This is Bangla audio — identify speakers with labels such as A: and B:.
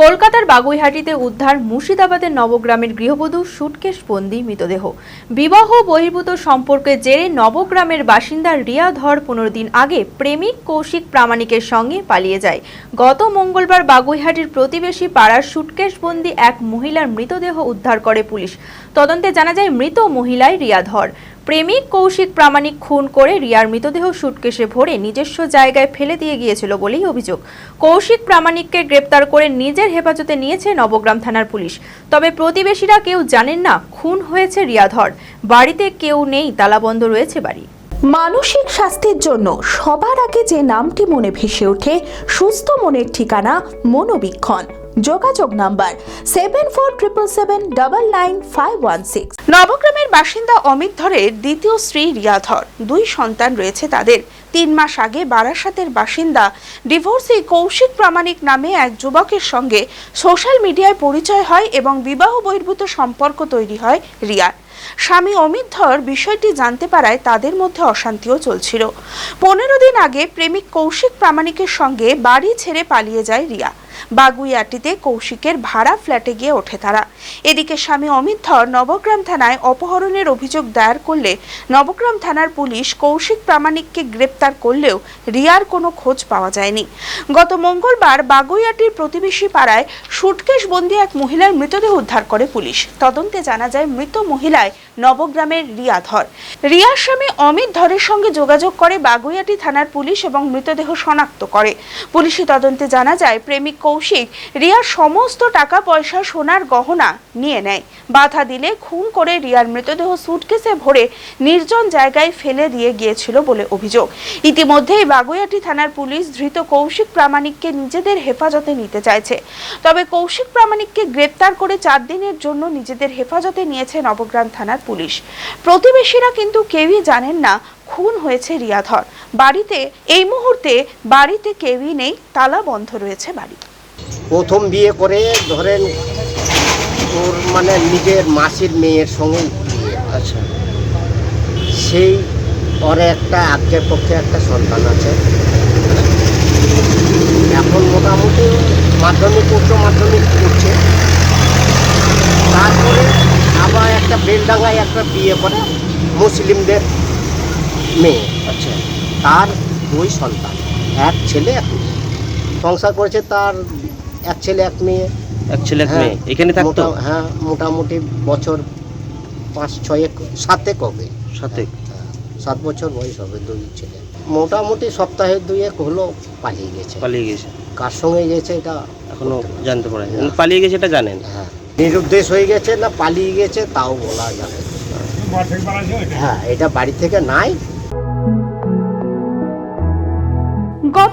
A: কলকাতার বাগুইহাটিতে উদ্ধার মুর্শিদাবাদের নবগ্রামের গৃহবধূ সুটকেশ বন্দি মৃতদেহ। বিবাহ বহির্ভূত সম্পর্কে জেরে নবগ্রামের বাসিন্দা রিয়া ধর পনেরো দিন আগে প্রেমিক কৌশিক প্রামাণিকের সঙ্গে পালিয়ে যায়। গত মঙ্গলবার বাগুইহাটির প্রতিবেশী পাড়ার সুটকেশ বন্দি এক মহিলার মৃতদেহ উদ্ধার করে পুলিশ। তদন্তে জানা যায়, মৃত মহিলাই রিয়া ধর। প্রেমিক কৌশিক প্রামাণিক খুন করে রিয়ার মৃতদেহ সুটকেসে ভরে নিজস্ব জায়গায় ফেলে দিয়ে গিয়েছিল বলেই অভিযোগ। কৌশিক প্রামাণিককে গ্রেপ্তার করে নিজের হেফাজতে নিয়েছে নবগ্রাম থানার পুলিশ। তবে প্রতিবেশীরা কেউ জানেন না, খুন হয়েছে রিয়াধর বাড়িতে কেউ নেই, তালাবন্ধ রয়েছে বাড়ি।
B: মানসিক স্বাস্থ্যের জন্য সবার আগে যে নামটি মনে ভেসে ওঠে, সুস্থ মনের ঠিকানা মনোবীক্ষণ। যোগাযোগ number seven four triple seven double nine five one six নবগ্রামের বাসিন্দা অমিত ধরের দ্বিতীয় স্ত্রী রিয়া ধর দুই সন্তান রয়েছে তাদের। তিন মাস আগে বারাসাতের বাসিন্দা ডিভোর্সি কৌশিক প্রামাণিক নামে এক যুবকের সঙ্গে সোশ্যাল মিডিয়ায় পরিচয় হয় এবং বিবাহ বহির্ভূত সম্পর্ক তৈরি হয় রিয়ার। স্বামী অমিত ধর বিষয়টি জানতে পারায় তাদের মধ্যে অশান্তিও চলছিল। পনেরো দিন আগে প্রেমিক কৌশিক প্রামাণিকের সঙ্গে বাড়ি ছেড়ে পালিয়ে যায় রিয়া। বাগুইয়াটিতে কৌশিকের ভাড়া ফ্ল্যাটে গিয়ে ওঠে তারা। এদিকে স্বামী অমিত ধর নবগ্রাম থানায় অপহরণের অভিযোগ দায়ের করলে নবগ্রাম থানার পুলিশ কৌশিক প্রামাণিককে গ্রেপ্তার করলেও রিয়ার কোনো খোঁজ পাওয়া যায়নি। গত মঙ্গলবার বাগুইয়াটির প্রতিবেশী পাড়ায় সুটকেশ বন্দী এক মহিলার মৃতদেহ উদ্ধার করে পুলিশ। তদন্তে জানা যায়, মৃত মহিলায় নবগ্রামের রিয়া ধর। রিয়ার স্বামী অমিত ধরের সঙ্গে যোগাযোগ করে বাগুইয়াটি থানার পুলিশ এবং মৃতদেহ শনাক্ত করে। পুলিশি তদন্তে জানা যায়, প্রেমিক কৌশিক রিয়ার সমস্ত টাকা পয়সা সোনার গহনা নিয়ে নেয়। বাধা দিলে খুন করে রিয়ার মৃতদেহ সুটকেসে ভরে নির্জন জায়গায় ফেলে দিয়ে গিয়েছিল বলে অভিযোগ। ইতিমধ্যেই বাগুইয়াটি থানার পুলিশ ধৃত কৌশিক প্রামাণিককে নিজেদের হেফাজতে নিতে চাইছে। তবে কৌশিক প্রামাণিককে গ্রেপ্তার করে চার দিনের জন্য নিজেদের হেফাজতে নিয়েছে নবগ্রাম থানার পুলিশ। প্রতিবেশীরা কিন্তু কেউই জানেন না খুন হয়েছে রিয়াধর। বাড়িতে এই মুহূর্তে বাড়িতে কেউই নেই, তালা বন্ধ রয়েছে বাড়ি
C: প্রথম বিয়ে করে ধরেন ওর মানে নিজের মাসির মেয়ের সঙ্গে
D: আচ্ছা।
C: সেই ওর একটা আজকের পক্ষে একটা সন্তান আছে। এখন মোটামুটি মাধ্যমিক উচ্চ মাধ্যমিক করছে তারপরে আবার একটা বেলডাঙ্গায় একটা বিয়ে করে মুসলিমদের মেয়ে।
D: আচ্ছা।
C: তার দুই সন্তান এক ছেলে এক সংসার করেছে তার এক ছেলে এক মেয়ে।
D: এক ছেলে এক
C: হ্যাঁ,
D: মেয়ে। এখানে থাকতো?
C: মোটা- হ্যাঁ মোটামুটি বছর পাঁচ ছয়েক সাতেক হবে।
D: সাথে
C: হ্যাঁ, সাত বছর বয়স হবে দুই ছেলে। মোটামুটি সপ্তাহে দুয়েক হলো পালিয়ে গেছে।
D: পালিয়ে গেছে।
C: কার সঙ্গে গেছে এটা এখনও।
D: জানতে পারেন। পালিয়ে গেছে এটা জানেন?
C: হ্যাঁ। নিরুদ্দেশ হয়ে গেছে না পালিয়ে গেছে তাও বলা যাবে? হ্যাঁ এটা বাড়ি থেকে নাই।